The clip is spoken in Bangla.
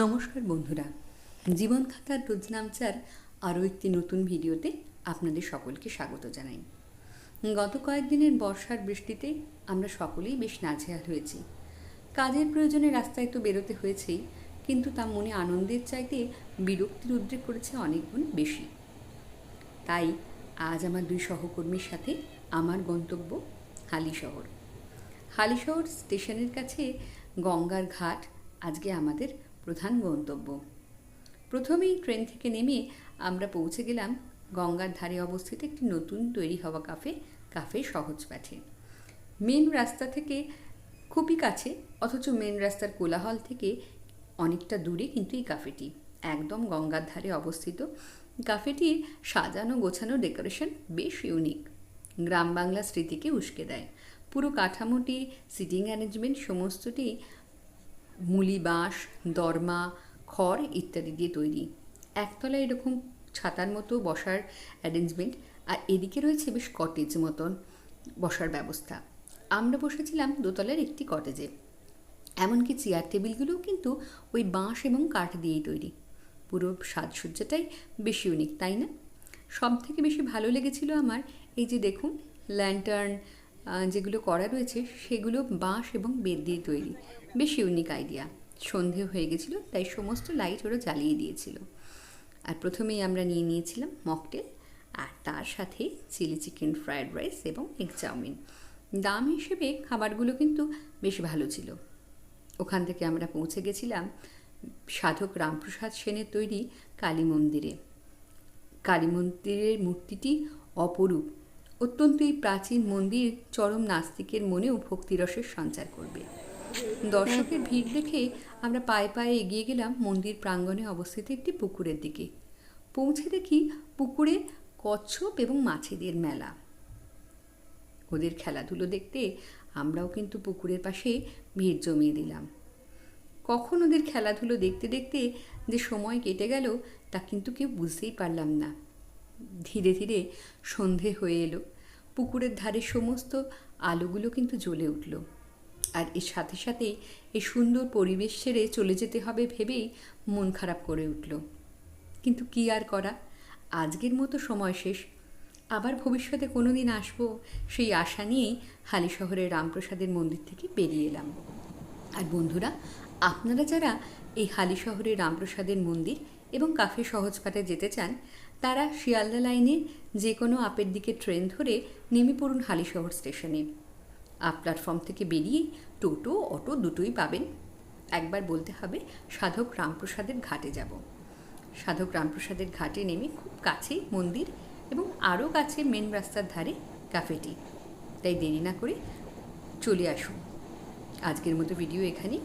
নমস্কার বন্ধুরা। জীবন খাতার রোজ নামচার আরও একটি নতুন ভিডিওতে আপনাদের সকলকে স্বাগত জানাই। গত কয়েকদিনের বর্ষার বৃষ্টিতে আমরা সকলেই বেশ নাজেহাল হয়েছি। কাজের প্রয়োজনে রাস্তায় তো বেরোতে হয়েছেই, কিন্তু তা মনে আনন্দের চাইতে বিরক্তির উদ্রেক করেছে অনেক গুণ বেশি। তাই আজ আমার দুই সহকর্মীর সাথে আমার গন্তব্য হালিশহর। হালিশহর স্টেশনের কাছে গঙ্গার ঘাট আজকে আমাদের প্রধান গন্তব্য। প্রথমেই ট্রেন থেকে নেমে আমরা পৌঁছে গেলাম গঙ্গার ধারে অবস্থিত একটি নতুন তৈরি হওয়া কাফে কাফে সহজপাঠে মেন রাস্তা থেকে খুবই কাছে, অথচ মেন রাস্তার কোলাহল থেকে অনেকটা দূরে কিন্তু এই কাফেটি একদম গঙ্গার ধারে অবস্থিত। কাফেটির সাজানো গোছানো ডেকোরেশন বেশ ইউনিক গ্রাম বাংলা স্মৃতিকে উস্কে দেয়। পুরো কাঠামোটি সিটিং অ্যারেঞ্জমেন্ট সমস্তটি মুলি, বাঁশ, দরমা, খড় ইত্যাদি দিয়ে তৈরি। একতলায় এরকম ছাতার মতো বসার অ্যারেঞ্জমেন্ট আর এদিকে রয়েছে বেশ কটেজ মতন বসার ব্যবস্থা। আমরা বসেছিলাম দোতলার একটি কটেজে এমনকি চেয়ার টেবিলগুলোও কিন্তু ওই বাঁশ এবং কাঠ দিয়েই তৈরি। পুরো সাজসজ্জাটাই বেশি ইউনিক তাই না? সব থেকে বেশি ভালো লেগেছিল আমার এই যে দেখুন ল্যান্টার্ন যেগুলো করা রয়েছে সেগুলো বাঁশ এবং বেদ দিয়ে তৈরি। বেশ ইউনিক আইডিয়া সন্ধে হয়ে গেছিল, তাই সমস্ত লাইট ওরা জ্বালিয়ে দিয়েছিল। আর প্রথমেই আমরা নিয়ে নিয়েছিলাম মকটেল আর তার সাথে চিলি চিকেন ফ্রায়েড রাইস এবং এগ চাউমিন দাম হিসেবে খাবারগুলো কিন্তু বেশ ভালো ছিল। ওখান থেকে আমরা পৌঁছে গেছিলাম সাধক রামপ্রসাদ সেনের তৈরি কালী মন্দিরে। কালী মন্দিরের মূর্তিটি অপরূপ। অত্যন্তই প্রাচীন মন্দির চরম নাস্তিকের মনেও ভক্তিরসের সঞ্চার করবে। দর্শকের ভিড় দেখে আমরা পায়ে পায়ে এগিয়ে গেলাম মন্দির প্রাঙ্গণে অবস্থিত একটি পুকুরের দিকে। পৌঁছে দেখি পুকুরে কচ্ছপ এবং মাছেদের মেলা। ওদের খেলাধুলো দেখতে আমরাও কিন্তু পুকুরের পাশে ভিড় জমিয়ে দিলাম। কখন ওদের খেলাধুলো দেখতে দেখতে যে সময় কেটে গেল তা কিন্তু কেউ বুঝতেই পারলাম না। ধীরে ধীরে সন্ধে হয়ে এলো। পুকুরের ধারে সমস্ত আলোগুলো কিন্তু জ্বলে উঠল। আর এর সাথে সাথে এই সুন্দর পরিবেশ ছেড়ে চলে যেতে হবে ভেবেই মন খারাপ করে উঠল। কিন্তু কি আর করা? আজকের মতো সময় শেষ। আবার ভবিষ্যতে কোনো দিন আসব সেই আশা নিয়েই হালি শহরের রামপ্রসাদের মন্দির থেকে বেরিয়ে এলাম। আর বন্ধুরা, আপনারা যারা এই হালি শহরের রামপ্রসাদের মন্দির এবং কাফে সহজপাঠে যেতে চান, তারা শিয়ালদা লাইনে যে কোনো আপের দিকে ট্রেন ধরে নেমে পড়ুন হালিশহর স্টেশনে। আপ প্ল্যাটফর্ম থেকে বেরিয়ে টোটো, অটো দুটোই পাবেন। একবার বলতে হবে, সাধক রামপ্রসাদের ঘাটে যাব। সাধক রামপ্রসাদের ঘাটে নেমে খুব কাছেই মন্দির এবং আরও কাছে মেন রাস্তার ধারে ক্যাফেটি। তাই দেরি না করে চলে আসুন। আজকের মতো ভিডিও এখানেই।